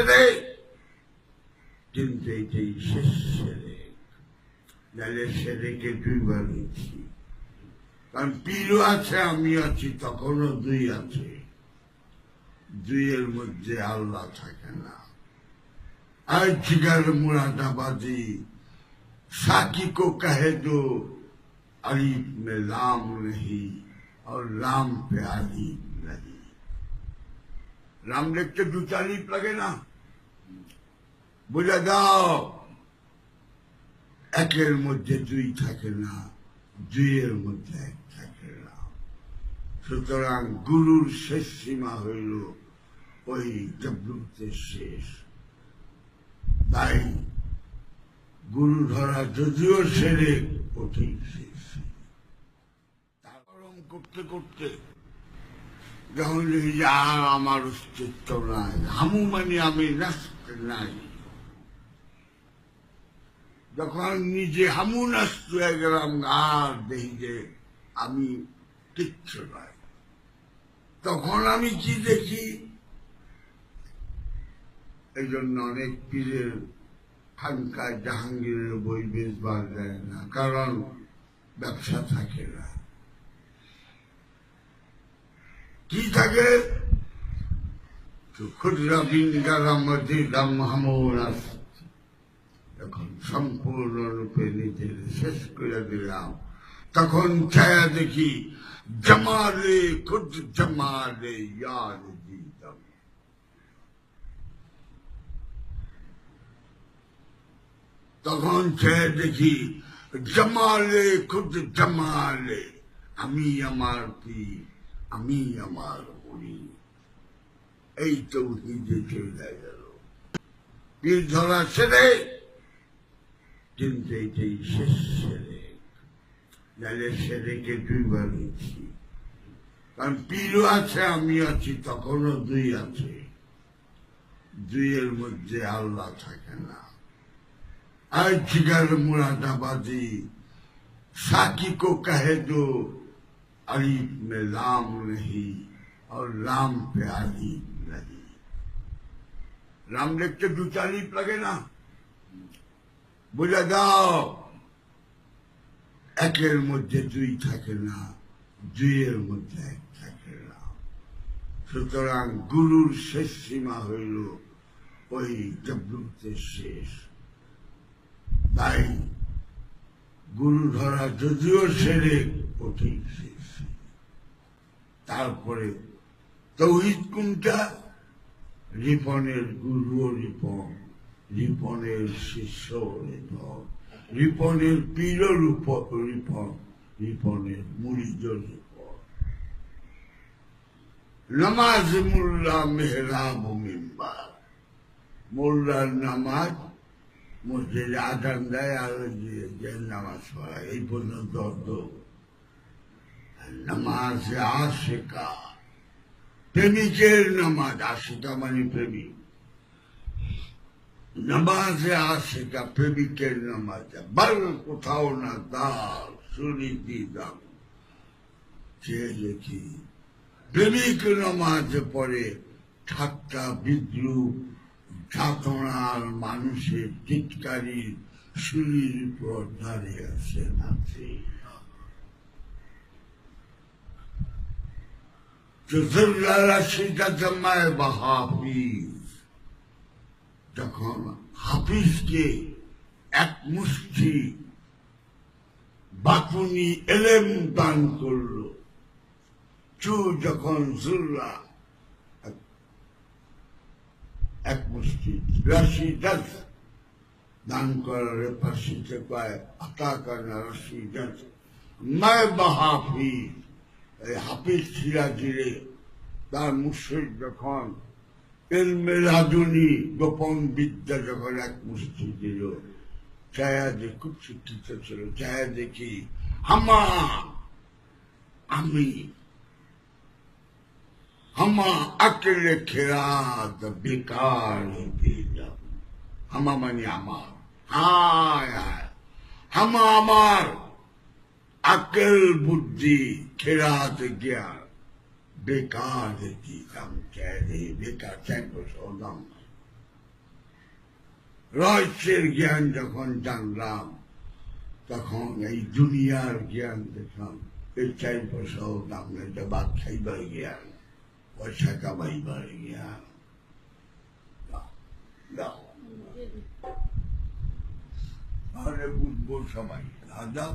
সেরে কিন্তু এটাই শেষ সেরে নাহলে সেরেকে দুইবার নিচ্ছি কারণ পীরও আছে আমি আছি তখনও দুই আছে দুইয়ের মধ্যে আল্লাহ থাকে না আর জিগার মুরাদাবাদি साकी को कहे दो अलीफ में लाम नहीं और लाम पे अलीफ नहीं রাম লিখতে দুটো আলিফ লাগে না বুঝে দাও, একের মধ্যে দুই থাকে না, দুইয়ের মধ্যে এক থাকে না। সুতরাং গুরুর শেষ সীমা হইল ওই জব্রুতের শেষ। তাই গুরু ধরা যদিও সেরে ওঠেই শেষ। গরম করতে করতে যখন আর আমার অস্তিত্ব নাই, হামু মানে আমি নাস্ত নাই। যখন নিজে হামু নাস্ত হয়ে গেলাম, আর দেখি যে আমি কিচ্ছু নাই তখন আমি কি দেখি? এই জন্য অনেক পীরের খানকায় জাহাঙ্গীরের বই বেশ বেচবার যায় না, কারণ ব্যবসা থাকে না। কি থাকে? যখন সম্পূর্ণরূপে নিজের শেষ করে দিলাম। তখন ছায়া দেখি জমালে খুদ জমালে ইয়ার দিতাম তখন সে দেখি জমালে খুদ জমালে, আমি আমার পীর, আমি আমার উনি এই তৌহিদে চলে গেল। পীর ধরা ছেড়ে কিন্তু এইটাই শেষ ছেলে নাহলে ছেলেকে তুই বানিয়েছি কারণ পীরও আছে, আমি আছি, তখনও দুই আছে। দুইয়ের মধ্যে আল্লাহ থাকে না। আর জিগার মুরাদাবাদি সাকি কো কাহে দো আরিফ মে লাম নেই और लाम पे अलीफ नहीं রাম লিখতে দুটো আলিফ লাগে না বুঝে দাও একের মধ্যে দুই থাকে না দুইয়ের মধ্যে এক থাকে না সুতরাং গুরুর শেষ সীমা হইল ওই জব্রুতের শেষ তাই গুরু ধরা যদিও সেরে ওঠেই শেষ তারপরে তৌহিদ কোনটা, রিপনের গুরু রিপন, রিপনের শিষ্য রিপন, রিপনের পীর রূপ, রিপন, রিপনের মুড়িজ রিপন। নামাজ মোল্লা মেহরাব মিম্বার। মোল্লার নামাজ মসজিদে আজান দেয় আর যে যে নামাজ পড়ায়, এই পর্যন্ত নামাজ আশেকা। প্রেমিকের নামাজ আশিকা মানে প্রেমিক নামাজে আশেকা প্রেমিকের নামাজ বার কোথাও না দাল সুনীতি দাম সে দেখি প্রেমিক নামাজে পড়ে ঠাট্টা বিদ্রুপ যাতনার মানুষের চিৎকারি সুরির উপর দাঁড়িয়ে আছে বা হাফিজ। যখন হাফিজকে এক মুষ্টি বাকুনি এলেম দান করল। চু যখন জুল্লা এক মুষ্টি রাশি দাস দান করার ফার্সিতে পায় আতা কানা রাশি দাস মায় বা হাফিজ, এই হাফিজ সিরাজিরে তার মুর্শিদ যখন এলমে রাজনী গোপন বিদ্যা যখন এক মুষ্টি দিল, ছায়া যে খুব শিক্ষিত ছিল, ছায়া দেখি, হামা, আমি, হামা আকেলে খেরাত বেকার দিলাম হামা মানে আমার। হায় হায়। হামা আমার আকেল বুদ্ধি খেরাত জ্ঞান। বেকার দিতাম চাই বেকার চাই সদাম রহস্যের জ্ঞান যখন জানলাম তখন এই দুনিয়ার জ্ঞান দেখলাম এর চাই পয়সা দাম নেই যে ভাত খাইবার জ্ঞান পয়সা কামাইবার জ্ঞান তাহলে বুঝব সবাই দাদা